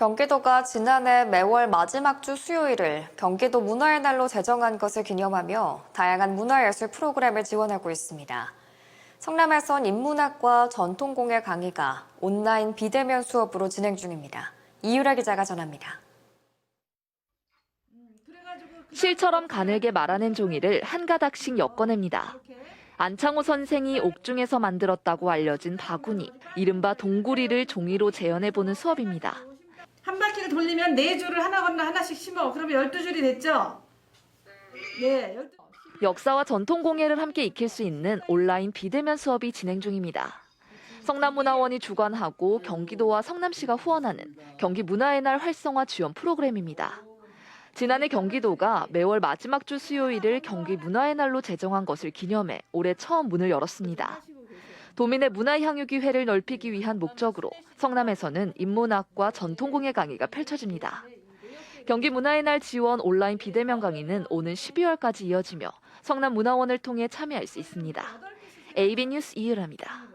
경기도가 지난해 매월 마지막 주 수요일을 경기도 문화의 날로 제정한 것을 기념하며 다양한 문화예술 프로그램을 지원하고 있습니다. 성남에선 인문학과 전통공예 강의가 온라인 비대면 수업으로 진행 중입니다. 이유라 기자가 전합니다. 실처럼 가늘게 말아낸 종이를 한 가닥씩 엮어냅니다. 안창호 선생이 옥중에서 만들었다고 알려진 바구니, 이른바 동구리를 종이로 재현해보는 수업입니다. 한 바퀴를 돌리면 네 줄을 하나 건너 하나씩 심어. 그러면 열두 줄이 됐죠? 네. 열두- 역사와 전통 공예를 함께 익힐 수 있는 온라인 비대면 수업이 진행 중입니다. 성남문화원이 주관하고 경기도와 성남시가 후원하는 경기 문화의 날 활성화 지원 프로그램입니다. 지난해 경기도가 매월 마지막 주 수요일을 경기 문화의 날로 제정한 것을 기념해 올해 처음 문을 열었습니다. 도민의 문화 향유 기회를 넓히기 위한 목적으로 성남에서는 인문학과 전통공예 강의가 펼쳐집니다. 경기 문화의 날 지원 온라인 비대면 강의는 오는 12월까지 이어지며 성남문화원을 통해 참여할 수 있습니다. AB 뉴스 이유라입니다.